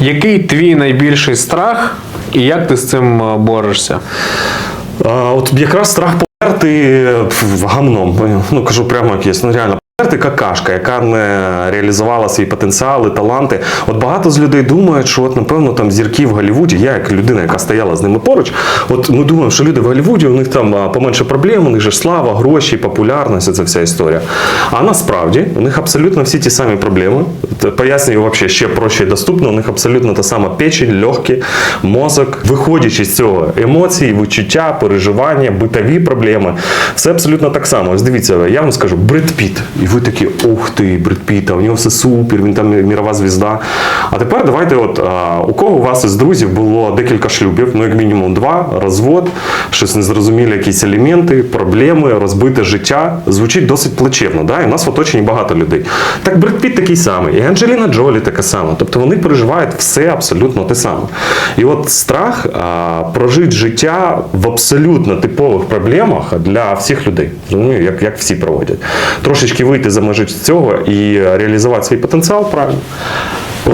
Який твій найбільший страх і як ти з цим е, борешся? А, от якраз страх померти гамном. Ну кажу прямо як є. Ну реально. Померти какашка, яка не реалізувала свій потенціал і таланти. От багато з людей думають, що от напевно там зірки в Голлівуді, я як людина, яка стояла з ними поруч, от ми думаємо, що люди в Голлівуді, у них там поменше проблем, у них же слава, гроші, популярність, це вся історія. А насправді у них абсолютно всі ті самі проблеми. Т- Пояснюю вообще ще проще і доступно. У них абсолютно та сама печень, легкі, мозок. Виходячи з цього, емоції, відчуття, переживання, битові проблеми. Все абсолютно так само. Ось дивіться, я вам скажу, Бред Піт. І ви такі, ух ти, Бред Піт, а у нього все супер, він там мірова звізда. А тепер давайте, от а, у кого у вас із друзів було декілька шлюбів, ну як мінімум два, розвод, щось незрозумілі, якісь елементи, проблеми, розбите життя. Звучить досить плачевно. Да? І у нас в оточенні багато людей. Так Бред Піт такий самий, Анджеліна Джолі така сама. Тобто вони переживають все абсолютно те саме. І от страх а, прожити життя в абсолютно типових проблемах для всіх людей. Розумію, як, як всі проводять. Трошечки вийти за межі цього і реалізувати свій потенціал правильно.